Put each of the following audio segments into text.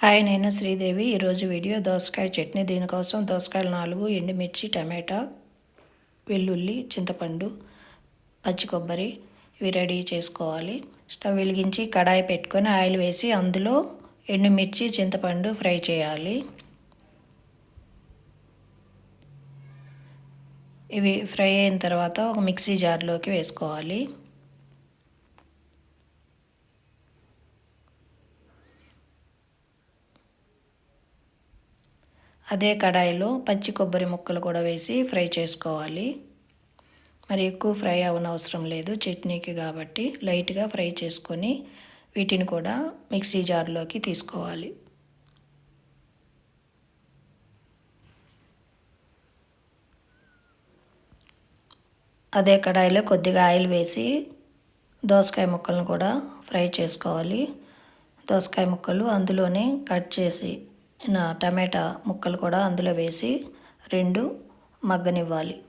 Hi నేను శ్రీదేవి. ఈరోజు video దోసకాయ చట్నీ. దీనికోసం దోసకాయలు నాలుగు ఎండుమిర్చి టమాటా వెల్లుల్లి చింతపండు పచ్చి కొబ్బరి ఇవి రెడీ చేసుకోవాలి. స్టవ్ వెలిగించి కడాయి పెట్టుకొని ఆయిల్ వేసి అందులో ఎండుమిర్చి చింతపండు ఫ్రై చేయాలి. ఇవి ఫ్రై అయిన తర్వాత ఒక మిక్సీ జార్లోకి వేసుకోవాలి. అదే కడాయిలో పచ్చి కొబ్బరి ముక్కలు కూడా వేసి ఫ్రై చేసుకోవాలి. మరి ఎక్కువ ఫ్రై అవనవసరం లేదు చట్నీకి కాబట్టి లైట్గా ఫ్రై చేసుకొని వీటిని కూడా మిక్సీ జార్లోకి తీసుకోవాలి. అదే కడాయిలో కొద్దిగా ఆయిల్ వేసి దోసకాయ ముక్కలను కూడా ఫ్రై చేసుకోవాలి. దోసకాయ ముక్కలు అందులోనే కట్ చేసి నా టమాటా ముక్కలు కూడా అందులో వేసి రెండు మగ్గనివ్వాలి.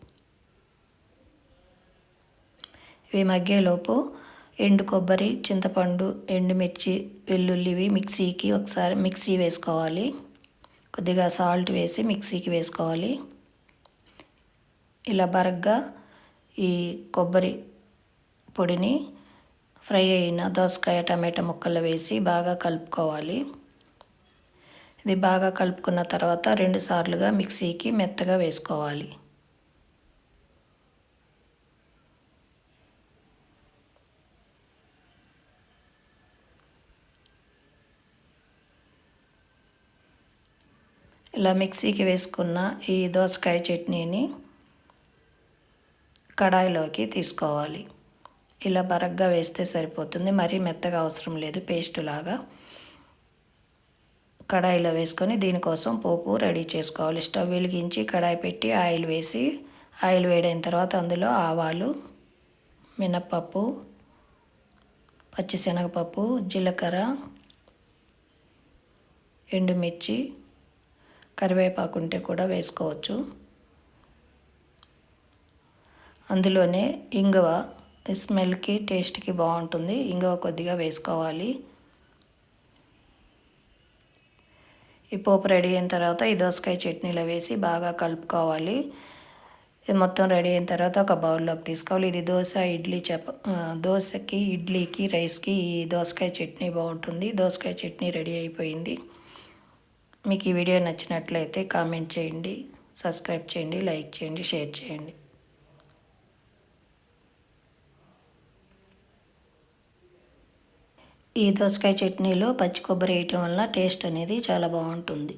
ఇవి మగ్గేలోపు ఎండు కొబ్బరి చింతపండు ఎండుమిర్చి వెల్లుల్లివి మిక్సీకి ఒకసారి మిక్సీ వేసుకోవాలి. కొద్దిగా సాల్ట్ వేసి మిక్సీకి వేసుకోవాలి. ఇలా బరగ్గా ఈ కొబ్బరి పొడిని ఫ్రై అయిన దోసకాయ టమాటా ముక్కలు వేసి బాగా కలుపుకోవాలి. ఇది బాగా కలుపుకున్న తర్వాత రెండు సార్లుగా మిక్సీకి మెత్తగా వేసుకోవాలి. ఇలా మిక్సీకి వేసుకున్న ఈ దోసకాయ చట్నీని కడాయిలోకి తీసుకోవాలి. ఇలా బరగ్గా వేస్తే సరిపోతుంది. మరీ మెత్తగా అవసరం లేదు. పేస్ట్ లాగా కడాయిలో వేసుకొని దీనికోసం పోపు రెడీ చేసుకోవాలి. స్టవ్ వెలిగించి కడాయి పెట్టి ఆయిల్ వేసి ఆయిల్ వేడైన తర్వాత అందులో ఆవాలు మినప్పప్పు పచ్చిశనగపప్పు జీలకర్ర ఎండుమిర్చి కరివేపాకు ఉంటే కూడా వేసుకోవచ్చు. అందులోనే ఇంగువ స్మెల్కి టేస్ట్కి బాగుంటుంది. ఇంగువ కొద్దిగా వేసుకోవాలి. ఈ పోపు రెడీ అయిన తర్వాత ఈ దోసకాయ చట్నీలో వేసి బాగా కలుపుకోవాలి. ఇది మొత్తం రెడీ అయిన తర్వాత ఒక బౌల్లోకి తీసుకోవాలి. ఇది దోశ ఇడ్లీ చప దోశకి ఇడ్లీకి రైస్కి ఈ దోసకాయ చట్నీ బాగుంటుంది. దోసకాయ చట్నీ రెడీ అయిపోయింది. మీకు ఈ వీడియో నచ్చినట్లయితే కామెంట్ చేయండి సబ్స్క్రైబ్ చేయండి లైక్ చేయండి షేర్ చేయండి. ఈ దోసకాయ చట్నీలో పచ్చి కొబ్బరి వేయటం వల్ల టేస్ట్ అనేది చాలా బాగుంటుంది.